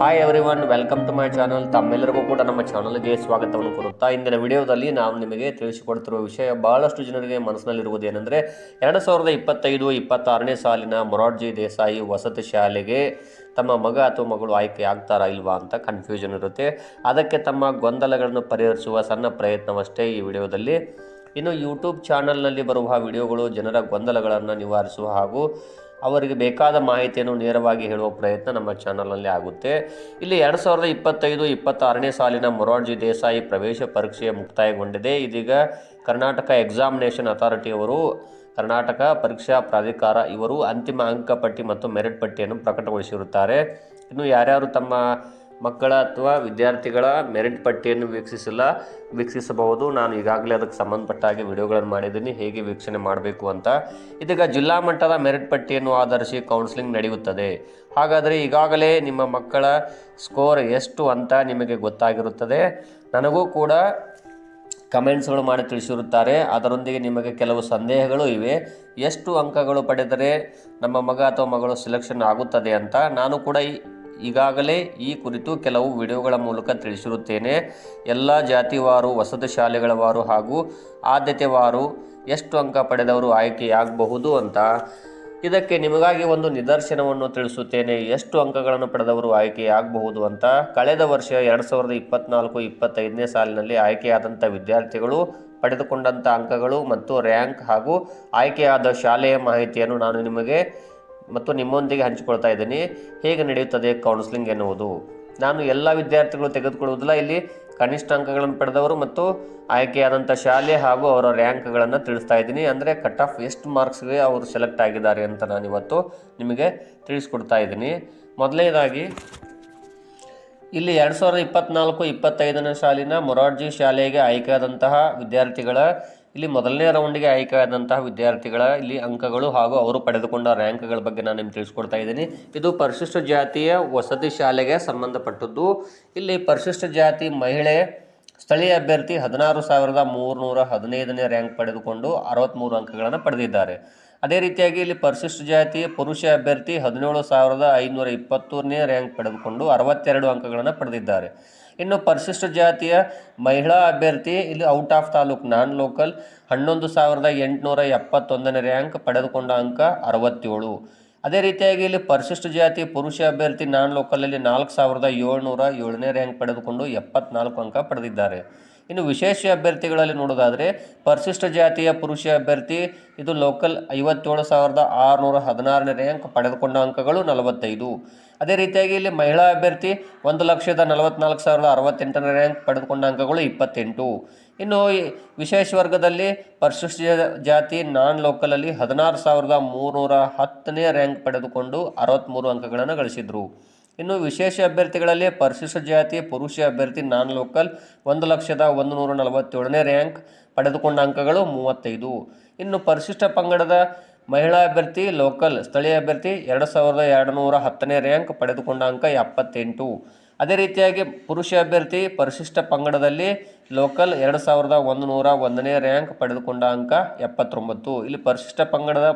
Hi everyone welcome to my channel ತಮ್ಮೆಲ್ಲರಿಗೂ ಕೂಡ ನಮ್ಮ ಚಾನಲ್ಗೆ ಸ್ವಾಗತವನ್ನು ಕೋರುತ್ತಾ ಇಂದಿನ ವಿಡಿಯೋದಲ್ಲಿ ನಾವು ನಿಮಗೆ ತಿಳಿಸಿಕೊಡ್ತಿರುವ ವಿಷಯ ಬಹಳಷ್ಟು ಜನರಿಗೆ ಮನಸ್ಸಿನಲ್ಲಿರುವುದೇನೆಂದರೆ ಎರಡು ಸಾವಿರದ ಇಪ್ಪತ್ತೈದು ಇಪ್ಪತ್ತಾರನೇ ಸಾಲಿನ ಮೊರಾರ್ಜಿ ದೇಸಾಯಿ ವಸತಿ ಶಾಲೆಗೆ ತಮ್ಮ ಮಗ ಅಥವಾ ಮಗಳು ಆಯ್ಕೆ ಆಗ್ತಾರಾ ಇಲ್ವಾ ಅಂತ ಕನ್ಫ್ಯೂಷನ್ ಇರುತ್ತೆ. ಅದಕ್ಕೆ ತಮ್ಮ ಗೊಂದಲಗಳನ್ನು ಪರಿಹರಿಸುವ ಸಣ್ಣ ಪ್ರಯತ್ನವಷ್ಟೇ ಈ ವಿಡಿಯೋದಲ್ಲಿ. ಇನ್ನು ಯೂಟ್ಯೂಬ್ ಚಾನಲ್ನಲ್ಲಿ ಬರುವ ವಿಡಿಯೋಗಳು ಜನರ ಗೊಂದಲಗಳನ್ನು ನಿವಾರಿಸುವ ಹಾಗೂ ಅವರಿಗೆ ಬೇಕಾದ ಮಾಹಿತಿಯನ್ನು ನೇರವಾಗಿ ಹೇಳುವ ಪ್ರಯತ್ನ ನಮ್ಮ ಚಾನಲ್ನಲ್ಲಿ ಆಗುತ್ತೆ. ಇಲ್ಲಿ ಎರಡು ಸಾವಿರದ ಇಪ್ಪತ್ತೈದು, ಇಪ್ಪತ್ತಾರನೇ ಸಾಲಿನ ಮೊರಾರ್ಜಿ ದೇಸಾಯಿ ಪ್ರವೇಶ ಪರೀಕ್ಷೆ ಮುಕ್ತಾಯಗೊಂಡಿದೆ. ಇದೀಗ ಕರ್ನಾಟಕ ಎಕ್ಸಾಮಿನೇಷನ್ ಅಥಾರಿಟಿಯವರು ಕರ್ನಾಟಕ ಪರೀಕ್ಷಾ ಪ್ರಾಧಿಕಾರ ಇವರು ಅಂತಿಮ ಅಂಕಪಟ್ಟಿ ಮತ್ತು ಮೆರಿಟ್ ಪಟ್ಟಿಯನ್ನು ಪ್ರಕಟಗೊಳಿಸಿರುತ್ತಾರೆ. ಇನ್ನು ಯಾರ್ಯಾರು ತಮ್ಮ ಮಕ್ಕಳ ಅಥವಾ ವಿದ್ಯಾರ್ಥಿಗಳ ಮೆರಿಟ್ ಪಟ್ಟಿಯನ್ನು ವೀಕ್ಷಿಸಿಲ್ಲ ವೀಕ್ಷಿಸಬಹುದು. ನಾನು ಈಗಾಗಲೇ ಅದಕ್ಕೆ ಸಂಬಂಧಪಟ್ಟ ಹಾಗೆ ವಿಡಿಯೋಗಳನ್ನು ಮಾಡಿದ್ದೀನಿ. ಹೇಗೆ ವೀಕ್ಷಣೆ ಮಾಡಬೇಕು ಅಂತ. ಇದೀಗ ಜಿಲ್ಲಾ ಮಟ್ಟದ ಮೆರಿಟ್ ಪಟ್ಟಿಯನ್ನು ಆಧರಿಸಿ ಕೌನ್ಸಿಲಿಂಗ್ ನಡೆಯುತ್ತದೆ. ಹಾಗಾದರೆ ಈಗಾಗಲೇ ನಿಮ್ಮ ಮಕ್ಕಳ ಸ್ಕೋರ್ ಎಷ್ಟು ಅಂತ ನಿಮಗೆ ಗೊತ್ತಾಗಿರುತ್ತದೆ. ನನಗೂ ಕೂಡ ಕಮೆಂಟ್ಸ್ಗಳು ಮಾಡಿ ತಿಳಿಸಿರುತ್ತಾರೆ. ಅದರೊಂದಿಗೆ ನಿಮಗೆ ಕೆಲವು ಸಂದೇಹಗಳು ಇವೆ. ಎಷ್ಟು ಅಂಕಗಳು ಪಡೆದರೆ ನಮ್ಮ ಮಗ ಅಥವಾ ಮಗಳು ಸೆಲೆಕ್ಷನ್ ಆಗುತ್ತದೆ ಅಂತ. ನಾನು ಕೂಡ ಈ ಈಗಾಗಲೇ ಈ ಕುರಿತು ಕೆಲವು ವಿಡಿಯೋಗಳ ಮೂಲಕ ತಿಳಿಸಿರುತ್ತೇನೆ. ಎಲ್ಲ ಜಾತಿವಾರು, ವಸತಿ ಶಾಲೆಗಳವಾರು ಹಾಗೂ ಆದ್ಯತೆವಾರು ಎಷ್ಟು ಅಂಕ ಪಡೆದವರು ಆಯ್ಕೆಯಾಗಬಹುದು ಅಂತ ಇದಕ್ಕೆ ನಿಮಗಾಗಿ ಒಂದು ನಿದರ್ಶನವನ್ನು ತಿಳಿಸುತ್ತೇನೆ. ಎಷ್ಟು ಅಂಕಗಳನ್ನು ಪಡೆದವರು ಆಯ್ಕೆಯಾಗಬಹುದು ಅಂತ ಕಳೆದ ವರ್ಷ ಎರಡು ಸಾವಿರದ ಇಪ್ಪತ್ನಾಲ್ಕು ಇಪ್ಪತ್ತೈದನೇ ಸಾಲಿನಲ್ಲಿ ಆಯ್ಕೆಯಾದಂಥ ವಿದ್ಯಾರ್ಥಿಗಳು ಪಡೆದುಕೊಂಡಂಥ ಅಂಕಗಳು ಮತ್ತು ರ್ಯಾಂಕ್ ಹಾಗೂ ಆಯ್ಕೆಯಾದ ಶಾಲೆಯ ಮಾಹಿತಿಯನ್ನು ನಾನು ನಿಮಗೆ ಮತ್ತು ನಿಮ್ಮೊಂದಿಗೆ ಹಂಚಿಕೊಳ್ತಾ ಇದ್ದೀನಿ. ಹೇಗೆ ನಡೆಯುತ್ತದೆ ಕೌನ್ಸಿಲಿಂಗ್ ಎನ್ನುವುದು. ನಾನು ಎಲ್ಲ ವಿದ್ಯಾರ್ಥಿಗಳು ತೆಗೆದುಕೊಳ್ಳುವುದಿಲ್ಲ. ಇಲ್ಲಿ ಕನಿಷ್ಠ ಅಂಕಗಳನ್ನು ಪಡೆದವರು ಮತ್ತು ಆಯ್ಕೆಯಾದಂಥ ಶಾಲೆ ಹಾಗೂ ಅವರ ರ್ಯಾಂಕ್ಗಳನ್ನು ತಿಳಿಸ್ತಾ ಇದ್ದೀನಿ. ಅಂದರೆ ಕಟ್ ಆಫ್ ಎಷ್ಟು ಮಾರ್ಕ್ಸ್ಗೆ ಅವರು ಸೆಲೆಕ್ಟ್ ಆಗಿದ್ದಾರೆ ಅಂತ ನಾನು ಇವತ್ತು ನಿಮಗೆ ತಿಳಿಸ್ಕೊಡ್ತಾ ಇದ್ದೀನಿ. ಮೊದಲನೇದಾಗಿ, ಇಲ್ಲಿ ಎರಡು ಸಾವಿರದ ಇಪ್ಪತ್ನಾಲ್ಕು, ಇಪ್ಪತ್ತೈದನೇ ಸಾಲಿನ ಮೊರಾರ್ಜಿ ಶಾಲೆಗೆ ಆಯ್ಕೆಯಾದಂತಹ ವಿದ್ಯಾರ್ಥಿಗಳ ಇಲ್ಲಿ ಮೊದಲನೇ ರೌಂಡಿಗೆ ಆಯ್ಕೆಯಾದಂತಹ ವಿದ್ಯಾರ್ಥಿಗಳ ಇಲ್ಲಿ ಅಂಕಗಳು ಹಾಗೂ ಅವರು ಪಡೆದುಕೊಂಡ ರ್ಯಾಂಕ್ಗಳ ಬಗ್ಗೆ ನಾನು ನಿಮ್ಗೆ ತಿಳಿಸ್ಕೊಡ್ತಾ ಇದ್ದೀನಿ. ಇದು ಪರಿಶಿಷ್ಟ ಜಾತಿಯ ವಸತಿ ಶಾಲೆಗೆ ಸಂಬಂಧಪಟ್ಟದ್ದು. ಇಲ್ಲಿ ಪರಿಶಿಷ್ಟ ಜಾತಿ ಮಹಿಳೆ, ಸ್ಥಳೀಯ ಅಭ್ಯರ್ಥಿ ಹದಿನಾರು ಸಾವಿರದ ಮೂರುನೂರ ಹದಿನೈದನೇ ರ್ಯಾಂಕ್ ಪಡೆದುಕೊಂಡು ಅರವತ್ತ್ಮೂರು ಅಂಕಗಳನ್ನು ಪಡೆದಿದ್ದಾರೆ. ಅದೇ ರೀತಿಯಾಗಿ ಇಲ್ಲಿ ಪರಿಶಿಷ್ಟ ಜಾತಿ, ಪುರುಷ ಅಭ್ಯರ್ಥಿ ಹದಿನೇಳು ಸಾವಿರದ ಐನೂರ ಇಪ್ಪತ್ತೂರನೇ ರ್ಯಾಂಕ್ ಪಡೆದುಕೊಂಡು ಅರವತ್ತೆರಡು ಅಂಕಗಳನ್ನು ಪಡೆದಿದ್ದಾರೆ. ಇನ್ನು ಪರಿಶಿಷ್ಟ ಜಾತಿಯ ಮಹಿಳಾ ಅಭ್ಯರ್ಥಿ ಇಲ್ಲಿ out of taluk non local ಹನ್ನೊಂದು ಸಾವಿರದ ಎಂಟುನೂರ ಎಪ್ಪತ್ತೊಂದನೇ ರ್ಯಾಂಕ್ ಪಡೆದುಕೊಂಡ ಅಂಕ ಅರವತ್ತೇಳು. ಅದೇ ರೀತಿಯಾಗಿ ಇಲ್ಲಿ ಪರಿಶಿಷ್ಟ ಜಾತಿ, ಪುರುಷ ಅಭ್ಯರ್ಥಿ ನಾನ್ ಲೋಕಲಲ್ಲಿ ನಾಲ್ಕು ಸಾವಿರದ ಏಳ್ನೂರ ಏಳನೇ ರ್ಯಾಂಕ್ ಪಡೆದುಕೊಂಡು ಎಪ್ಪತ್ನಾಲ್ಕು ಅಂಕ ಪಡೆದಿದ್ದಾರೆ. ಇನ್ನು ವಿಶೇಷ ಅಭ್ಯರ್ಥಿಗಳಲ್ಲಿ ನೋಡೋದಾದರೆ ಪರಿಶಿಷ್ಟ ಜಾತಿಯ ಪುರುಷ ಅಭ್ಯರ್ಥಿ, ಇದು ಲೋಕಲ್ ಐವತ್ತೇಳು ಸಾವಿರದ ಆರುನೂರ ಹದಿನಾರನೇ ರ್ಯಾಂಕ್ ಪಡೆದುಕೊಂಡ ಅಂಕಗಳು ನಲವತ್ತೈದು. ಅದೇ ರೀತಿಯಾಗಿ ಇಲ್ಲಿ ಮಹಿಳಾ ಅಭ್ಯರ್ಥಿ ಒಂದು ಲಕ್ಷದ ನಲವತ್ನಾಲ್ಕು ಸಾವಿರದ ಅರವತ್ತೆಂಟನೇ ರ್ಯಾಂಕ್ ಪಡೆದುಕೊಂಡ ಅಂಕಗಳು ಇಪ್ಪತ್ತೆಂಟು. ಇನ್ನು ವಿಶೇಷ ವರ್ಗದಲ್ಲಿ ಪರಿಶಿಷ್ಟ ಜಾತಿ ನಾನ್ ಲೋಕಲಲ್ಲಿ ಹದಿನಾರು ಸಾವಿರದ ಮೂರುನೂರ ಹತ್ತನೇ ರ್ಯಾಂಕ್ ಪಡೆದುಕೊಂಡು ಅರವತ್ತ್ಮೂರು ಅಂಕಗಳನ್ನು ಗಳಿಸಿದರು. ಇನ್ನು ವಿಶೇಷ ಅಭ್ಯರ್ಥಿಗಳಲ್ಲಿ ಪರಿಶಿಷ್ಟ ಜಾತಿ, ಪುರುಷ ಅಭ್ಯರ್ಥಿ ನಾನ್ ಲೋಕಲ್ ಒಂದು ಲಕ್ಷದ ಒಂದು ನೂರ ನಲವತ್ತೇಳನೇ ರ್ಯಾಂಕ್ ಪಡೆದುಕೊಂಡ ಅಂಕಗಳು ಮೂವತ್ತೈದು. ಇನ್ನು ಪರಿಶಿಷ್ಟ ಪಂಗಡದ ಮಹಿಳಾ ಅಭ್ಯರ್ಥಿ ಲೋಕಲ್ ಸ್ಥಳೀಯ ಅಭ್ಯರ್ಥಿ ಎರಡು ಸಾವಿರದ ಎರಡು ನೂರ ಹತ್ತನೇ ರ್ಯಾಂಕ್ ಪಡೆದುಕೊಂಡ ಅಂಕ ಎಪ್ಪತ್ತೆಂಟು. ಅದೇ ರೀತಿಯಾಗಿ ಪುರುಷ ಅಭ್ಯರ್ಥಿ ಪರಿಶಿಷ್ಟ ಪಂಗಡದಲ್ಲಿ ಲೋಕಲ್ ಎರಡು ಸಾವಿರದ ಒಂದು ನೂರ ಒಂದನೇ ರ್ಯಾಂಕ್ ಪಡೆದುಕೊಂಡ ಅಂಕ ಎಪ್ಪತ್ತೊಂಬತ್ತು. ಇಲ್ಲಿ ಪರಿಶಿಷ್ಟ ಪಂಗಡದ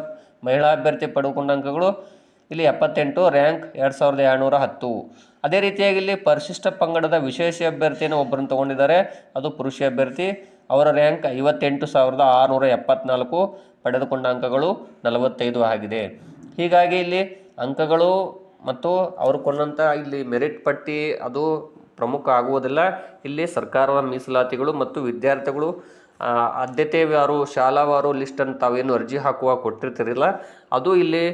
ಮಹಿಳಾ ಅಭ್ಯರ್ಥಿ ಪಡೆದುಕೊಂಡ ಅಂಕಗಳು ಇಲ್ಲಿ ಎಪ್ಪತ್ತೆಂಟು ರ್ಯಾಂಕ್ ಎರಡು ಸಾವಿರದ ಏಳ್ನೂರ ಹತ್ತು. ಅದೇ ರೀತಿಯಾಗಿ ಇಲ್ಲಿ ಪರಿಶಿಷ್ಟ ಪಂಗಡದ ವಿಶೇಷ ಅಭ್ಯರ್ಥಿಯನ್ನು ಒಬ್ಬರನ್ನು ತಗೊಂಡಿದ್ದಾರೆ. ಅದು ಪುರುಷ ಅಭ್ಯರ್ಥಿ. ಅವರ ರ್ಯಾಂಕ್ ಐವತ್ತೆಂಟು ಸಾವಿರದ ಆರುನೂರ ಎಪ್ಪತ್ನಾಲ್ಕು. ಪಡೆದುಕೊಂಡ ಅಂಕಗಳು ನಲವತ್ತೈದು ಆಗಿದೆ. ಹೀಗಾಗಿ ಇಲ್ಲಿ ಅಂಕಗಳು ಮತ್ತು ಅವರು ಕೊಂಡಂಥ ಇಲ್ಲಿ ಮೆರಿಟ್ ಪಟ್ಟಿ ಅದು ಪ್ರಮುಖ ಆಗುವುದಿಲ್ಲ. ಇಲ್ಲಿ ಸರ್ಕಾರದ ಮೀಸಲಾತಿಗಳು ಮತ್ತು ವಿದ್ಯಾರ್ಥಿಗಳು ಆದ್ಯತೆವಾರು, ಶಾಲಾವಾರು ಲಿಸ್ಟನ್ನು ತಾವೇನು ಅರ್ಜಿ ಹಾಕುವ ಕೊಟ್ಟಿರ್ತಿರಲಿಲ್ಲ. ಅದು ಇಲ್ಲಿ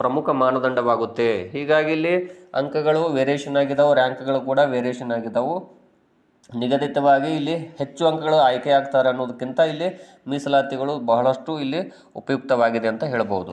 ಪ್ರಮುಖ ಮಾನದಂಡವಾಗುತ್ತೆ. ಹೀಗಾಗಿ ಇಲ್ಲಿ ಅಂಕಗಳು ವೇರಿಯೇಷನ್ ಆಗಿದ್ದಾವೆ ರ್ಯಾಂಕ್ಗಳು ಕೂಡ ವೇರಿಯೇಷನ್ ಆಗಿದ್ದಾವೆ ನಿಗದಿತವಾಗಿ ಇಲ್ಲಿ ಹೆಚ್ಚು ಅಂಕಗಳು ಆಯ್ಕೆ ಆಗ್ತಾರೆ ಅನ್ನೋದಕ್ಕಿಂತ ಇಲ್ಲಿ ಮೀಸಲಾತಿಗಳು ಬಹಳಷ್ಟು ಇಲ್ಲಿ ಉಪಯುಕ್ತವಾಗಿದೆ ಅಂತ ಹೇಳ್ಬೋದು.